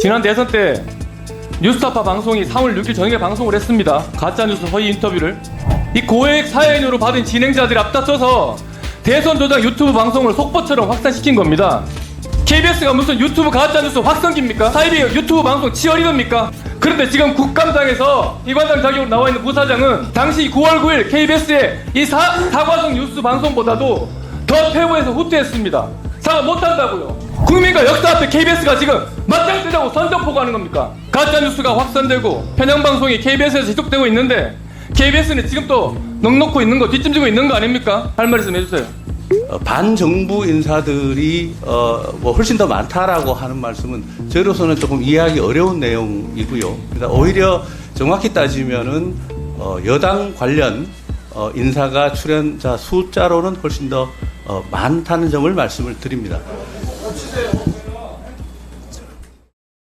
지난 대선 때 뉴스타파 방송이 3월 6일 저녁에 방송을 했습니다. 가짜뉴스 허위 인터뷰를. 이 고액 사연으로 받은 진행자들이 앞다퉈서 대선 도장 유튜브 방송을 속보처럼 확산시킨 겁니다. KBS가 무슨 유튜브 가짜뉴스 확성기입니까? 사이비 유튜브 방송 치어리더입니까? 그런데 지금 국감장에서 이관장 자격으로 나와 있는 부사장은 당시 9월 9일 KBS의 이 사, 사과성 뉴스 방송보다도 더 퇴보해서 후퇴했습니다. 사과 못한다고요. 국민과 역사 앞에 KBS가 지금 맞짱 뜨자고 선전포고 하는 겁니까? 가짜뉴스가 확산되고 편향방송이 KBS에서 지속되고 있는데 KBS는 지금 또 넉넉고 있는 거 뒷짐지고 있는 거 아닙니까? 할말 있으면 해주세요. 어, 반정부 인사들이 어, 뭐 훨씬 더 많다라고 하는 말씀은 저로서는 조금 이해하기 어려운 내용이고요. 그러니까 오히려 정확히 따지면은 어, 여당 관련 어, 인사가 출연자 숫자로는 훨씬 더 어, 많다는 점을 말씀을 드립니다.